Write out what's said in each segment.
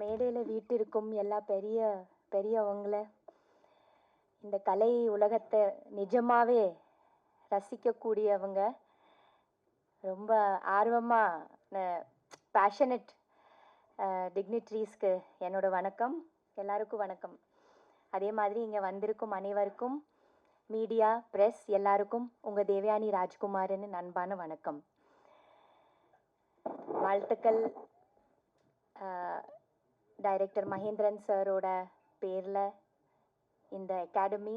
மேடையில் வீட்டிற்கும் எல்லா பெரிய பெரியவங்கள இந்த கலை உலகத்தை நிஜமாகவே ரசிக்கக்கூடியவங்க. ரொம்ப ஆர்வமாக பேஷனட் டிக்னிட்ரீஸ்க்கு என்னோட வணக்கம். எல்லாருக்கும் வணக்கம். அதே மாதிரி இங்கே வந்திருக்கும் அனைவருக்கும் மீடியா ப்ரெஸ் எல்லாருக்கும் உங்கள் தேவயானி ராஜ்குமார்னு நண்பான வணக்கம். வாழ்த்துக்கள். டைரக்டர் மகேந்திரன் சாரோட பேரில் இந்த அகாடமி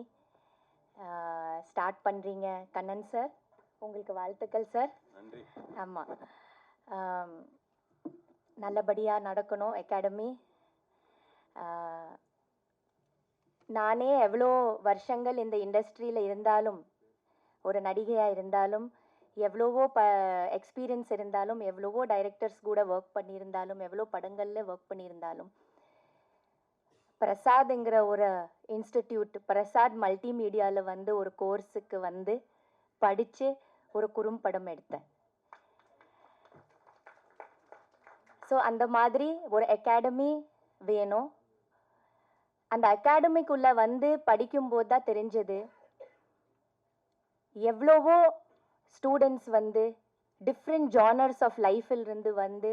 ஸ்டார்ட் பண்ணுறீங்க கண்ணன் சார் உங்களுக்கு வாழ்த்துக்கள் சார். ஆமாம் நல்லபடியாக நடக்கணும் அகாடமி. நானே எவ்வளோ வருஷங்கள் இந்த இண்டஸ்ட்ரியில் இருந்தாலும் ஒரு நடிகையாக இருந்தாலும் எவ்வளவோ ப எக்ஸ்பீரியன்ஸ் இருந்தாலும் எவ்வளவோ டைரக்டர்ஸ் கூட ஒர்க் பண்ணியிருந்தாலும் எவ்வளோ படங்களில் ஒர்க் பண்ணியிருந்தாலும் பிரசாத்ங்கிற ஒரு இன்ஸ்டிடியூட் பிரசாத் மல்டிமீடியாவில் வந்து ஒரு கோர்ஸுக்கு வந்து படித்து ஒரு குறும்படம் எடுத்தேன். ஸோ அந்த மாதிரி ஒரு அகாடமி வேணும். அந்த அகாடமிக்குள்ளே வந்து படிக்கும்போது தான் தெரிஞ்சது எவ்வளவோ ஸ்டூடெண்ட்ஸ் வந்து டிஃப்ரெண்ட் ஜானர்ஸ் ஆஃப் லைஃபில் இருந்து வந்து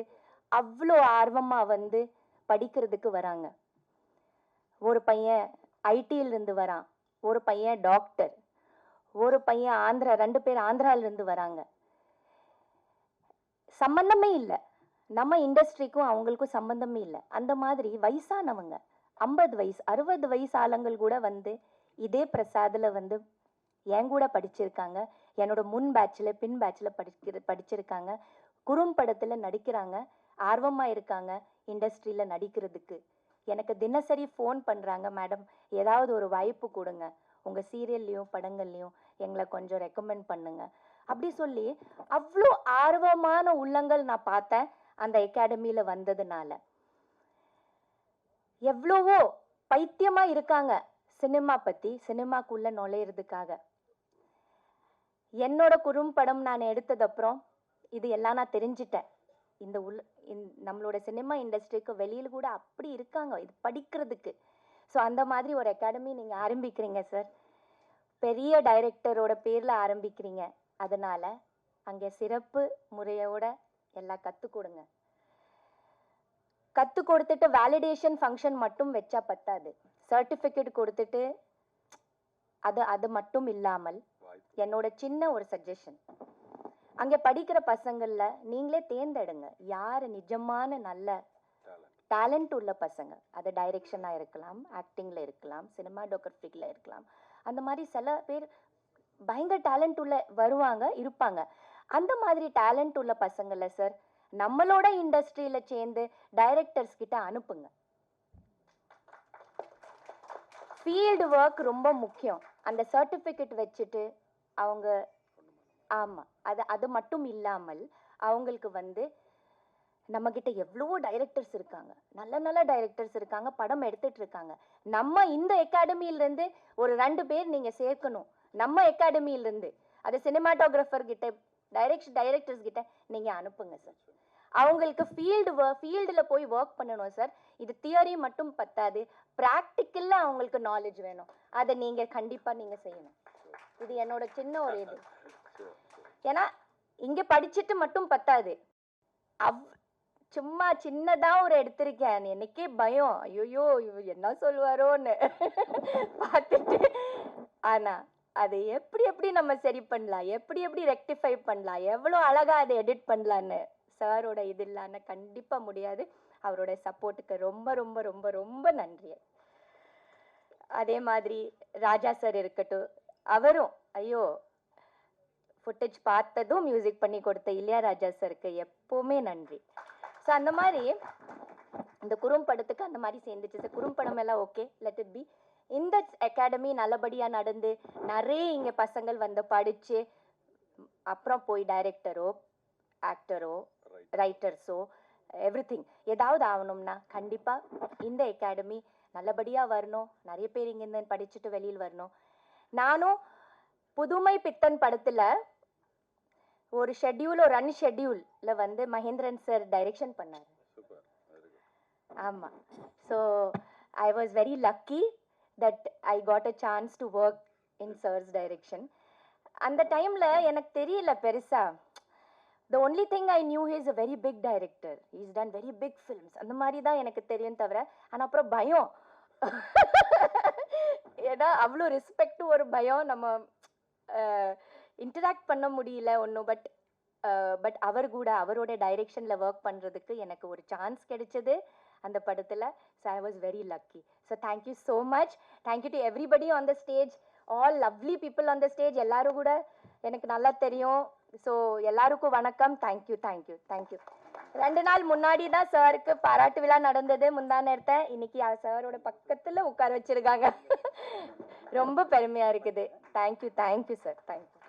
அவ்வளோ ஆர்வமாக வந்து படிக்கிறதுக்கு வராங்க. ஒரு பையன் ஐடியிலிருந்து வரான். ஒரு பையன் டாக்டர் ஒரு பையன் ஆந்திரா ரெண்டு பேர் ஆந்திராவிலிருந்து வராங்க. சம்பந்தமே இல்லை. நம்ம இண்டஸ்ட்ரிக்கும் அவங்களுக்கும் சம்பந்தமே இல்லை. அந்த மாதிரி வயசானவங்க ஐம்பது வயசு அறுபது வயசு ஆளுங்கள் கூட வந்து இதே பிரசாதில் வந்து என் கூட படிச்சிருக்காங்க. என்னோட முன் பேட்சில் பின் பேட்சில் படிக்கிற படிச்சிருக்காங்க. குறும்படத்தில் நடிக்கிறாங்க. ஆர்வமாக இருக்காங்க இண்டஸ்ட்ரியில் நடிக்கிறதுக்கு. எனக்கு தினசரி ஃபோன் பண்ணுறாங்க மேடம் ஏதாவது ஒரு வாய்ப்பு கொடுங்க. உங்கள் சீரியல்லையும் படங்கள்லையும் எங்களை கொஞ்சம் ரெக்கமெண்ட் பண்ணுங்க. அப்படி சொல்லி அவ்வளோ ஆர்வமான உள்ளங்கள் நான் பார்த்தேன் அந்த அகாடமியில் வந்ததுனால. எவ்வளவோ பைத்தியமாக இருக்காங்க சினிமா பற்றி சினிமாக்குள்ளே நுழையிறதுக்காக. என்னோட குறும்படம் நான் எடுத்ததப்புறம் இது எல்லாம் நான் தெரிஞ்சிட்டேன். இந்த உள்ள இந்த- நம்மளோட சினிமா இண்டஸ்ட்ரிக்கு வெளியில் கூட அப்படி இருக்காங்க இது படிக்கிறதுக்கு. ஸோ அந்த மாதிரி ஒரு அகாடமி நீங்கள் ஆரம்பிக்கிறீங்க சார் பெரிய டைரக்டரோட பேரில் ஆரம்பிக்கிறீங்க. அதனால் அங்கே சிறப்பு முறையோட எல்லாம் கற்றுக் கொடுங்க. கற்றுக் கொடுத்துட்டு வேலிடேஷன் ஃபங்க்ஷன் மட்டும் வச்சா பத்தாது. சர்டிஃபிகேட் கொடுத்துட்டு அது அது மட்டும் இல்லாமல் என்னோட சின்ன ஒரு சஜஷன் அங்கே படிக்கிற பசங்கள்ல நீங்களே தேர்ந்தெடுங்க. யார் நிஜமான நல்ல டேலண்ட் உள்ள பசங்க. அது டைரெக்ஷனாக இருக்கலாம் ஆக்டிங்கில் இருக்கலாம் சினிமாடோகிராஃபிக்கில் இருக்கலாம். அந்த மாதிரி சில பேர் பயங்கர டேலண்ட் உள்ள வருவாங்க இருப்பாங்க. அந்த மாதிரி டேலண்ட் உள்ள பசங்களை சார் நம்மளோட இண்டஸ்ட்ரியில் சேர்ந்து டைரக்டர்ஸ் கிட்ட அனுப்புங்க. ஃபீல்டு ஒர்க் ரொம்ப முக்கியம். அந்த சர்டிஃபிகேட் வச்சுட்டு அவங்க ஆமாம் அது அது மட்டும் இல்லாமல் அவங்களுக்கு வந்து நம்மக்கிட்ட எவ்வளவோ டைரக்டர்ஸ் இருக்காங்க. நல்ல நல்ல டைரக்டர்ஸ் இருக்காங்க. படம் எடுத்துட்டு இருக்காங்க. நம்ம இந்த அகாடமியிலேருந்து ஒரு ரெண்டு பேர் நீங்கள் சேர்க்கணும். நம்ம அகாடமியிலேருந்து அது சினிமாட்டோகிராஃபர் கிட்ட டைரக்ஷன் டைரக்டர்ஸ் கிட்ட நீங்கள் அனுப்புங்க சார் அவங்களுக்கு ஃபீல்டு ஒர்க் ஃபீல்டில் போய் ஒர்க் பண்ணணும் சார் இது தியரி மட்டும் பத்தாது. ப்ராக்டிக்கலில் அவங்களுக்கு நாலேஜ் வேணும். அதை நீங்கள் கண்டிப்பாக நீங்கள் செய்யணும். இது என்னோட சின்ன ஒரு இது. ஏன்னா இங்கே படிச்சுட்டு மட்டும் பத்தாது. அவ் சும்மா சின்னதா ஒரு எடுத்திருக்கேன். எனக்கே பயம். ஐயோ என்ன சொல்லுவாரோன்னு. பார்த்துட்டு. ஆனா அதை எப்படி எப்படி நம்ம சரி பண்ணலாம்? எப்படி எப்படி ரெக்டிஃபை பண்ணலாம்? எவ்வளோ அழகா அதை எடிட் பண்ணலான்னு சாரோட இது இல்லாம கண்டிப்பா முடியாது. அவரோட சப்போர்ட்டுக்கு ரொம்ப ரொம்ப ரொம்ப ரொம்ப நன்றி. அதே மாதிரி ராஜா சார் இருக்கட்டும் அவரும் ஐயோ ஃபுட்டேஜ் பார்த்ததும் மியூசிக் பண்ணி கொடுத்த இளையராஜா சருக்கு எப்போவுமே நன்றி. ஸோ அந்த மாதிரி இந்த குறும்படத்துக்கு அந்த மாதிரி சேர்ந்துச்சு. சார் குறும்படம் எல்லாம் ஓகே லெட் இட் பி இந்த அகாடமி நல்லபடியாக நடந்து நிறைய இங்கே பசங்கள் வந்து படித்து அப்புறம் போய் டைரக்டரோ ஆக்டரோ ரைட் ரைட்டர்ஸோ எவ்ரி திங் ஏதாவது ஆகணும்னா கண்டிப்பாக இந்த அகாடமி நல்லபடியாக வரணும். நிறைய பேர் இங்கேருந்து படிச்சுட்டு வெளியில் வரணும். நானும் புதுமை பித்தன் படத்தில் ஒரு ஷெட்யூல் ஒரு ரன் ஷெட்யூலில் வந்து மகேந்திரன் சார் டைரக்ஷன் பண்ணார். ஆமாம் so I was very lucky that I got a chance to work in sir's direction அந்த டைமில் எனக்கு தெரியல பெருசா. The only thing I knew he's a very big director is done very big films அந்த மாதிரி தான் எனக்கு தெரியும் தவிர ஆனால் அப்புறம் பயம். ஏன்னா அவ்வளோ ரெஸ்பெக்ட் ஒரு பயம் நம்ம இன்டராக்ட் பண்ண முடியல ஒன்றும் பட் பட் அவர் கூட அவரோட டைரெக்ஷனில் ஒர்க் பண்ணுறதுக்கு எனக்கு ஒரு சான்ஸ் கிடைச்சது அந்த படத்தில். So I was very lucky so thank you so much thank you to everybody on the stage all lovely people on the stage எல்லாரும் கூட எனக்கு நல்லா தெரியும். ஸோ எல்லாருக்கும் வணக்கம். தேங்க்யூ தேங்க்யூ தேங்க்யூ ரெண்டு நாள் முன்னாடி தான் சாருக்கு பாராட்டு விழா நடந்தது முந்தா நேரத்தை. இன்னைக்கு சாரோட பக்கத்தில் உட்கார வச்சிருக்காங்க. ரொம்ப பெருமையாக இருக்குது. Thank you thank you sir thank you